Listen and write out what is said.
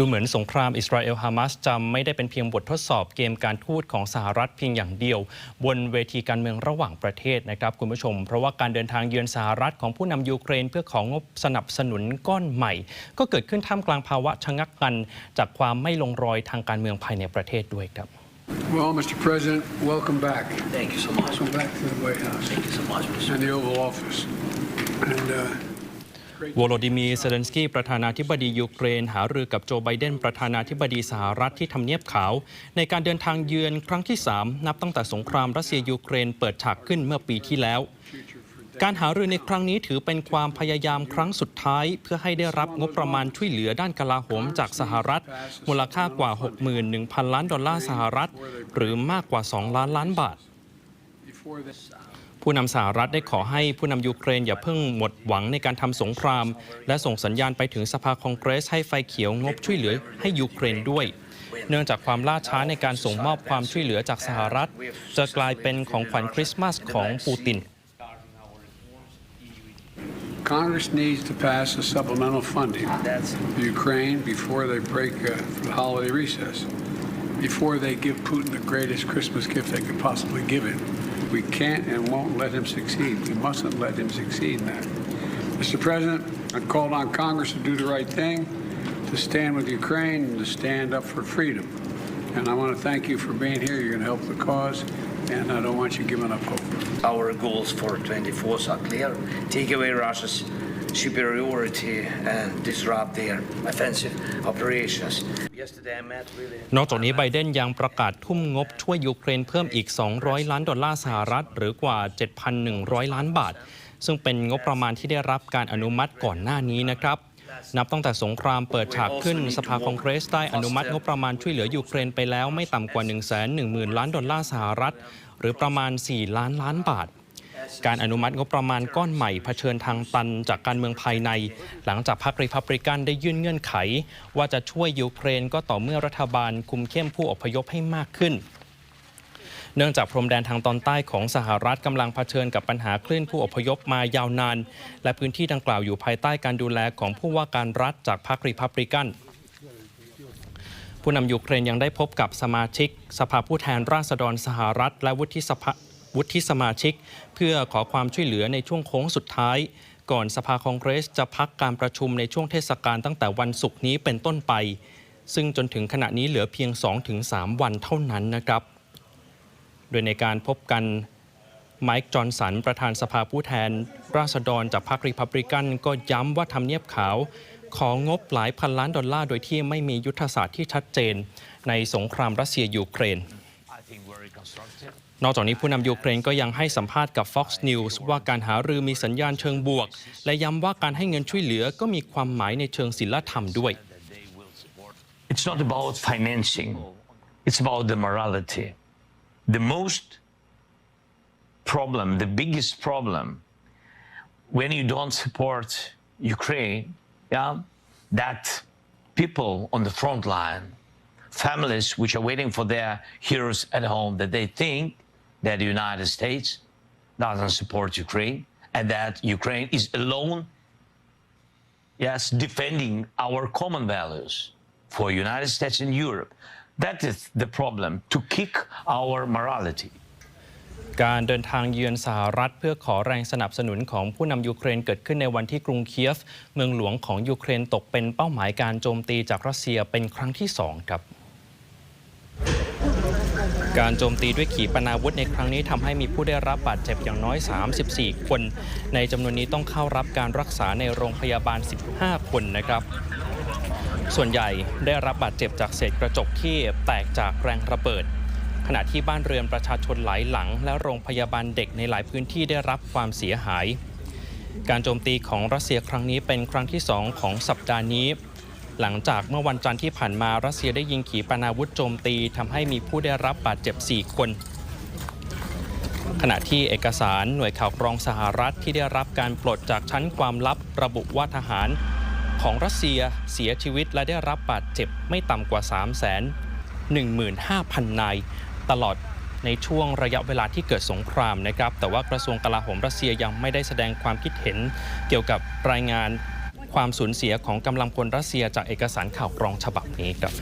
ดูเหมือนสงครามอิสราเอลฮามาสจะไม่ได้เป็นเพียงบททดสอบเกมการทูตของสหรัฐเพียงอย่างเดียว บนเวทีการเมืองระหว่างประเทศนะครับคุณผู้ชม เพราะว่าการเดินทางเยือนสหรัฐของผู้นำยูเครนเพื่อของงบสนับสนุนก้อนใหม่ ก็เกิดขึ้นท่ามกลางภาวะชะงักกัน จากความไม่ลงรอยทางการเมืองภายในประเทศด้วยครับ Well, Mr. President, welcome back. Thank you so much. Welcome back to the White House Thank you so much, Mr. and the Oval Office. And uh, โวโลดิมีร์เซเลนสกี้ประธานาธิบดียูเครน หารือกับโจไบเดนประธานาธิบดีสหรัฐที่ทำเนียบขาว ในการเดินทางเยือนครั้งที่ 3 นับตั้งแต่สงครามรัสเซียยูเครนเปิดฉากขึ้นเมื่อปีที่แล้ว การหารือในครั้งนี้ถือเป็นความพยายามครั้งสุดท้าย เพื่อให้ได้รับงบประมาณช่วยเหลือด้านกลาโหมจากสหรัฐ มูลค่ากว่า 61,000 ล้านดอลลาร์สหรัฐ หรือมากกว่า 2 ล้านล้านบาท ผู้นำสหรัฐได้ขอให้ผู้นำยูเครนอย่าเพิ่งหมดหวังในการทำสงคราม และส่งสัญญาณไปถึงสภาคองเกรสให้ไฟเขียวงบช่วยเหลือให้ยูเครนด้วย เนื่องจากความล่าช้าในการส่งมอบความช่วยเหลือจากสหรัฐ จะกลายเป็นของขวัญคริสต์มาสของปูติน Congress needs to pass a supplemental funding for Ukraine before they break uh, for the holiday recess, before they give Putin the greatest Christmas gift they could possibly give him. We can't and won't let him succeed. We mustn't let him succeed in that. Mr. President, I called on Congress to do the right thing, to stand with Ukraine, and to stand up for freedom. And I want to thank you for being here. You're going to help the cause, and I don't want you giving up hope. our goals for 24 are clear. Take away Russia's superiority and disrupt their offensive operations. นอกจากนี้ไบเดนยังประกาศทุ่มงบช่วยยูเครนเพิ่มอีก 200 ล้านดอลลาร์สหรัฐ หรือกว่า 7,100 ล้านบาท ซึ่งเป็นงบประมาณที่ได้รับการอนุมัติก่อนหน้านี้นะครับนับตั้งแต่สงครามเปิดฉากขึ้นสภาคองเกรสได้อนุมัติงบประมาณช่วยเหลือยูเครนไปแล้วไม่ต่ำกว่า 110,000 ล้านดอลลาร์สหรัฐ หรือประมาณ 4 ล้านล้านบาท การอนุมัติงบประมาณก้อนใหม่เผชิญทางตันจากการเมืองภายใน หลังจากพรรครีพับริกันได้ยื่นเงื่อนไข ว่าจะช่วยยูเครนก็ต่อเมื่อรัฐบาลคุมเข้มผู้อพยพให้มากขึ้นเนื่องจากพรมแดนทางตอนใต้ของสหรัฐกำลังเผชิญกับปัญหาคลื่นผู้อพยพมายาวนาน และพื้นที่ดังกล่าวอยู่ภายใต้การดูแลของผู้ว่าการรัฐจากพรรครีพับริกันผู้นำยูเครนยังได้พบกับสมาชิก สภาผู้แทนราษฎรสหรัฐ และวุฒิสภา วุฒิสมาชิก เพื่อขอความช่วยเหลือในช่วงโค้งสุดท้าย ก่อนสภาคองเกรสจะพักการประชุมในช่วงเทศกาลตั้งแต่วันศุกร์นี้เป็นต้นไป ซึ่งจนถึงขณะนี้เหลือเพียง 2-3 วันเท่านั้นนะครับ โดยในการพบกันไมค์จอห์นสัน ประธานสภาผู้แทน ราษฎรจากพรรครีพับริกัน ก็ย้ำว่าทำเนียบขาว ของงบหลายพันล้านดอลลาร์โดยที่ไม่มียุทธศาสตร์ที่ชัดเจน ในสงครามรัสเซียยูเครน นอกจากนี้ผู้นำยูเครนก็ยังให้สัมภาษณ์กับ Fox News ว่าการหารือมีสัญญาณเชิงบวก และย้ำว่าการให้เงินช่วยเหลือก็มีความหมายในเชิงศิลธรรมด้วย It's not about financing, it's about the morality. The most problem, the biggest problem, when you don't support Ukraine, yeah, that people on the front line, families which are waiting for their heroes at home, that they think that the United States doesn't support Ukraine and that Ukraine is alone yes, defending our common values for United States and Europe. That is the problem, to kick our morality. การเดินทางเยือนสหรัฐเพื่อขอแรงสนับสนุนของผู้นำยูเครนเกิดขึ้นในวันที่กรุงเคียฟ เมืองหลวงของยูเครนตกเป็นเป้าหมายการโจมตีจากรัสเซียเป็นครั้งที่สองครับ การโจมตีด้วยขีปนาวุธในครั้งนี้ทำให้มีผู้ได้รับบาดเจ็บอย่างน้อย 34 คน ในจำนวนนี้ต้องเข้ารับการรักษาในโรงพยาบาล 15 คนนะครับ ส่วนใหญ่ได้รับบาดเจ็บจากเศษกระจกที่แตกจากแรงระเบิด ขณะที่บ้านเรือนประชาชนหลายหลัง และโรงพยาบาลเด็กในหลายพื้นที่ได้รับความเสียหาย การโจมตีของรัสเซียครั้งนี้เป็นครั้งที่สองของสัปดาห์นี้ หลังจากเมื่อวันจันทร์ที่ผ่านมารัสเซียได้ยิงขีปนาวุธโจมตีทำให้มีผู้ได้รับบาดเจ็บ 4 คน ขณะที่เอกสารหน่วยข่าวกรองสหรัฐที่ได้รับการปลดจากชั้นความลับระบุว่าทหาร ของรัสเซียเสียชีวิตและได้รับบาดเจ็บไม่ต่ำกว่า3 1 5 0 0 0 นาย ตลอดในช่วงระยะเวลาที่เกิดสงครามนะครับ แต่ว่ากระทรวงกลาโหมรัสเซียยังไม่ได้แสดงความคิดเห็นเกี่ยวกับรายงาน ความสูญเสียของกำลังพลรัสเซียจากเอกสารข่าวกรองฉบับนี้ครับ